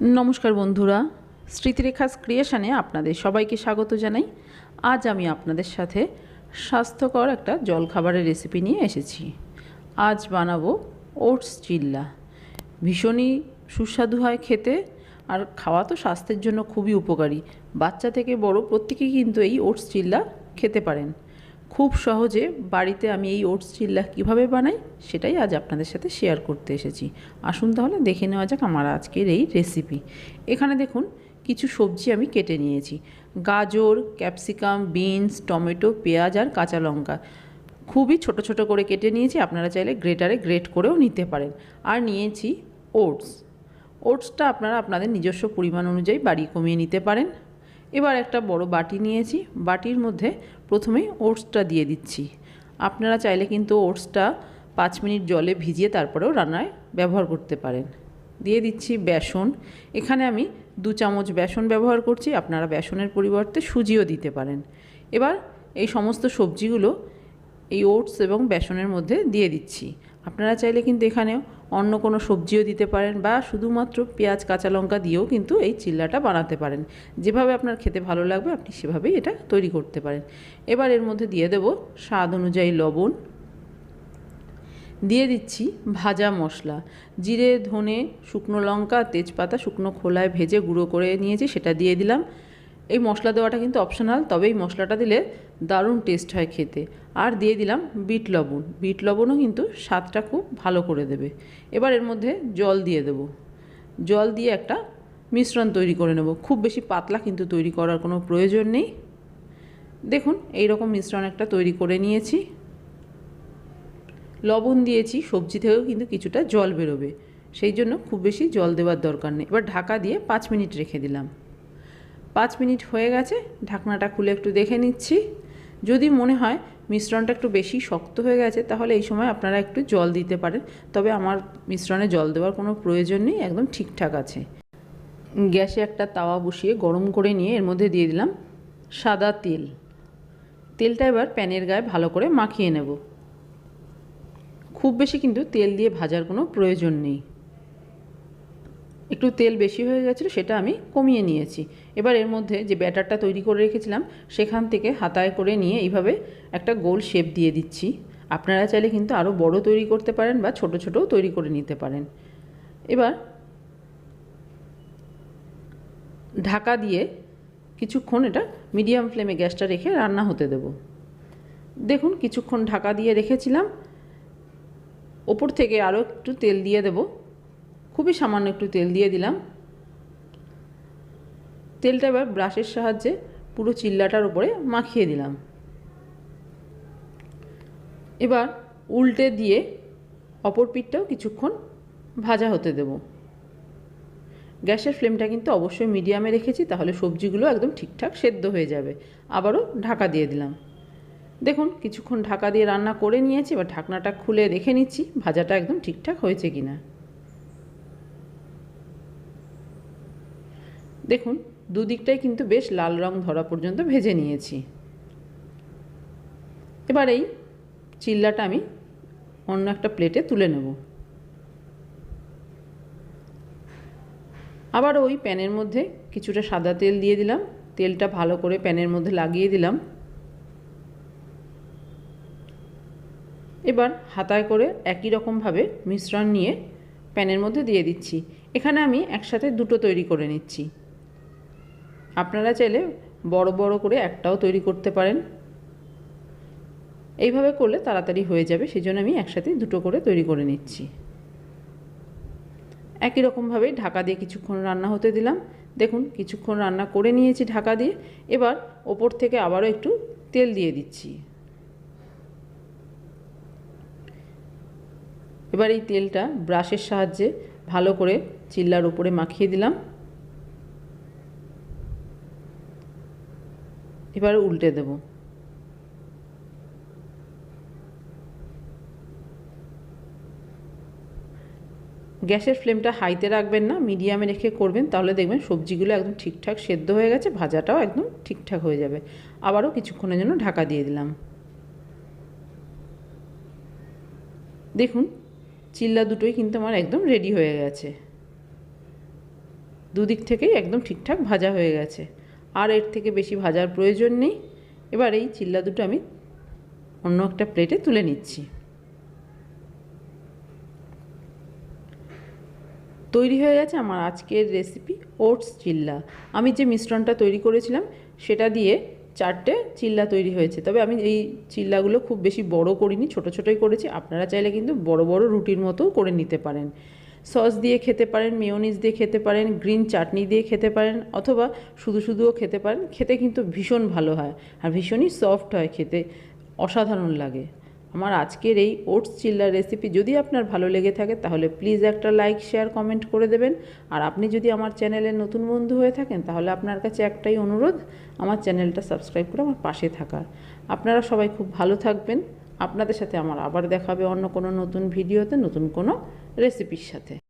নমস্কার বন্ধুরা, স্মৃতিরেখাস ক্রিয়েশনে আপনাদের সবাইকে স্বাগত জানাই। আজ আমি আপনাদের সাথে স্বাস্থ্যকর একটা জলখাবারের রেসিপি নিয়ে এসেছি। আজ বানাবো ওটস চিল্লা। ভীষণই সুস্বাদু হয় খেতে আর খাওয়া তো স্বাস্থ্যের জন্য খুবই উপকারী। বাচ্চা থেকে বড় প্রত্যেকেই কিন্তু এই ওটস চিল্লা খেতে পারেন। খুব সহজে বাড়িতে আমি এই ওটস চিল্লা কীভাবে বানাই সেটাই আজ আপনাদের সাথে শেয়ার করতে এসেছি। আসুন তাহলে দেখে নেওয়া যাক আমার আজকের এই রেসিপি এখানে দেখুন, কিছু সবজি আমি কেটে নিয়েছি। গাজর ক্যাপসিকাম বিনস টমেটো পেঁয়াজ আর কাঁচা লঙ্কা। খুবই ছোট ছোট করে কেটে নিয়েছি, আপনারা চাইলে গ্রেটারে গ্রেট করেও নিতে পারেন। আর নিয়েছি ওটস। ওটসটা আপনারা আপনাদের নিজস্ব পরিমাণ অনুযায়ী বাড়ি কমিয়ে নিতে পারেন। এবার একটা বড় বাটি নিয়েছি। বাটির মধ্যে প্রথমেই ওটসটা দিয়ে দিচ্ছি। আপনারা চাইলে কিন্তু ওটসটা পাঁচ মিনিট জলে ভিজিয়ে তারপরেও রান্নায় ব্যবহার করতে পারেন। দিয়ে দিচ্ছি বেসন। এখানে আমি দু চামচ বেসন ব্যবহার করছি। আপনারা বেসনের পরিবর্তে সুজিও দিতে পারেন। এবার এই সমস্ত সবজিগুলো এই ওটস এবং বেসনের মধ্যে দিয়ে দিচ্ছি। আপনারা চাইলে কিন্তু এখানে অন্য কোনো সবজিও দিতে পারেন বা শুধুমাত্র পেঁয়াজ, কাঁচা লঙ্কা দিয়েও কিন্তু এই চিল্লাটা বানাতে পারেন। যেভাবে আপনার খেতে ভালো লাগবে, আপনি সেভাবেই এটা তৈরি করতে পারেন। এবার এর মধ্যে দিয়ে দেব স্বাদ অনুযায়ী লবণ। দিয়ে দিচ্ছি ভাজা মশলা। জিরে, ধনে, শুকনো লঙ্কা, তেজপাতা, শুকনো খোলায় ভেজে গুঁড়ো করে নিয়েছি, সেটা দিয়ে দিলাম। এই মশলা দেওয়াটা কিন্তু অপশনাল তবে এই মশলাটা দিলে দারুণ টেস্ট হয় খেতে। আর দিয়ে দিলাম বিট লবণ। বিট লবণও কিন্তু স্বাদটা খুব ভালো করে দেবে। এবার এর মধ্যে জল দিয়ে দেব। জল দিয়ে একটা মিশ্রণ তৈরি করে নেব। খুব বেশি পাতলা কিন্তু তৈরি করার কোনো প্রয়োজন নেই। দেখুন এই রকম মিশ্রণ একটা তৈরি করে নিয়েছি। লবণ দিয়েছি, সবজি থেকেও কিন্তু কিছুটা জল বেরোবে। সেই জন্য খুব বেশি জল দেওয়ার দরকার নেই। এবার ঢাকা দিয়ে পাঁচ মিনিট রেখে দিলাম। পাঁচ মিনিট হয়ে গেছে, ঢাকনাটা খুলে একটু দেখে নিচ্ছি। যদি মনে হয় মিশ্রণটা একটু বেশি শক্ত হয়ে গেছে, তাহলে এই সময় আপনারা একটু জল দিতে পারেন। তবে আমার মিশ্রণে জল দেওয়ার কোনো প্রয়োজন নেই, একদম ঠিকঠাক আছে। গ্যাসে একটা তাওয়া বসিয়ে গরম করে নিয়ে এর মধ্যে দিয়ে দিলাম সাদা তেল। তেলটা এবার প্যানের গায়ে ভালো করে মাখিয়ে নেব। খুব বেশি কিন্তু তেল দিয়ে ভাজার কোনো প্রয়োজন নেই। একটু তেল বেশি হয়ে গেছিল, সেটা আমি কমিয়ে নিয়েছি। এবার এর মধ্যে যে ব্যাটারটা তৈরি করে রেখেছিলাম, সেখান থেকে হাতায় করে নিয়ে এইভাবে একটা গোল শেপ দিয়ে দিচ্ছি। আপনারা চাইলে কিন্তু আরও বড় তৈরি করতে পারেন বা ছোট ছোটও তৈরি করে নিতে পারেন। এবার ঢাকা দিয়ে কিছুক্ষণ এটা মিডিয়াম ফ্লেমে গ্যাসটা রেখে রান্না হতে দেব। দেখুন, কিছুক্ষণ ঢাকা দিয়ে রেখেছিলাম। ওপর থেকে আরও একটু তেল দিয়ে দেব। খুবই সামান্য একটু তেল দিয়ে দিলাম। তেলটা এবার ব্রাশের সাহায্যে পুরো চিল্লাটার উপরে মাখিয়ে দিলাম। এবার উল্টে দিয়ে অপর পিঠটাও কিছুক্ষণ ভাজা হতে দেব। গ্যাসের ফ্লেমটা কিন্তু অবশ্যই মিডিয়ামে রেখেছি, তাহলে সবজিগুলো একদম ঠিকঠাক সেদ্ধ হয়ে যাবে। আবারও ঢাকা দিয়ে দিলাম। দেখুন, কিছুক্ষণ ঢাকা দিয়ে রান্না করে নিয়েছি, এবার ঢাকনাটা খুলে দেখে নিচ্ছি, ভাজাটা একদম ঠিকঠাক হয়েছে কিনা। দেখুন, দুদিকটাই কিন্তু বেশ লাল রং ধরা পর্যন্ত ভেজে নিয়েছি। এবার এই চিল্লাটা আমি অন্য একটা প্লেটে তুলে নেব। আবার ওই প্যানের মধ্যে কিছুটা সাদা তেল দিয়ে দিলাম। তেলটা ভালো করে প্যানের মধ্যে লাগিয়ে দিলাম। এবার হাতায় করে একই রকমভাবে মিশ্রণ নিয়ে প্যানের মধ্যে দিয়ে দিচ্ছি। এখানে আমি একসাথে দুটো তৈরি করে নিচ্ছি। আপনারা চাইলে বড় বড় করে একটাও তৈরি করতে পারেন। এইভাবে করলে তাড়াতাড়ি হয়ে যাবে সেই জন্য আমি একসাথে দুটো করে তৈরি করে নিচ্ছি। একই রকমভাবে ঢাকা দিয়ে কিছুক্ষণ রান্না হতে দিলাম। দেখুন, কিছুক্ষণ রান্না করে নিয়েছি ঢাকা দিয়ে। এবার ওপর থেকে আবারও একটু তেল দিয়ে দিচ্ছি। এবার এই তেলটা ব্রাশের সাহায্যে ভালো করে চিল্লার উপরে মাখিয়ে দিলাম। এবার উল্টে দেব। গ্যাসের ফ্লেমটা হাইতে রাখবেন না, মিডিয়ামে রেখে করবেন, তাহলে দেখবেন সবজিগুলো একদম ঠিকঠাক সেদ্ধ হয়ে গেছে, ভাজাটাও একদম ঠিকঠাক হয়ে যাবে। আবারও কিছুক্ষণের জন্য ঢাকা দিয়ে দিলাম। দেখুন, চিল্লা দুটোই কিন্তু আমার একদম রেডি হয়ে গেছে। দুদিক থেকেই একদম ঠিকঠাক ভাজা হয়ে গেছে। আর এর থেকে বেশি ভাজার প্রয়োজন নেই। এবার এই চিল্লা দুটো আমি অন্য একটা প্লেটে তুলে নিচ্ছি। তৈরি হয়ে গেছে আমার আজকের রেসিপি ওটস চিল্লা। আমি যে মিশ্রণটা তৈরি করেছিলাম, সেটা দিয়ে চারটে চিল্লা তৈরি হয়েছে। তবে আমি এই চিল্লাগুলো খুব বেশি বড় করিনি, ছোট ছোটোই করেছি। আপনারা চাইলে কিন্তু বড় বড় রুটির মতো করে নিতে পারেন। সস দিয়ে খেতে পারেন, মেয়োনিজ দিয়ে খেতে পারেন, গ্রিন চাটনি দিয়ে খেতে পারেন, অথবা শুধু শুধুও খেতে পারেন। খেতে কিন্তু ভীষণ ভালো হয় আর ভীষণই সফট হয় খেতে। অসাধারণ লাগে। আমার আজকের এই ওটস চিল্লার রেসিপি যদি আপনার ভালো লেগে থাকে, তাহলে প্লিজ একটা লাইক শেয়ার কমেন্ট করে দেবেন। আর আপনি যদি আমার চ্যানেলের নতুন বন্ধু হয়ে থাকেন, তাহলে আপনার কাছে একটাই অনুরোধ, আমার চ্যানেলটা সাবস্ক্রাইব করে আমার পাশে থাকার। আপনারা সবাই খুব ভালো থাকবেন। আপনাদের সাথে আমার আবার দেখাবে অন্য কোনো নতুন ভিডিওতে নতুন কোনো রেসিপির সাথে।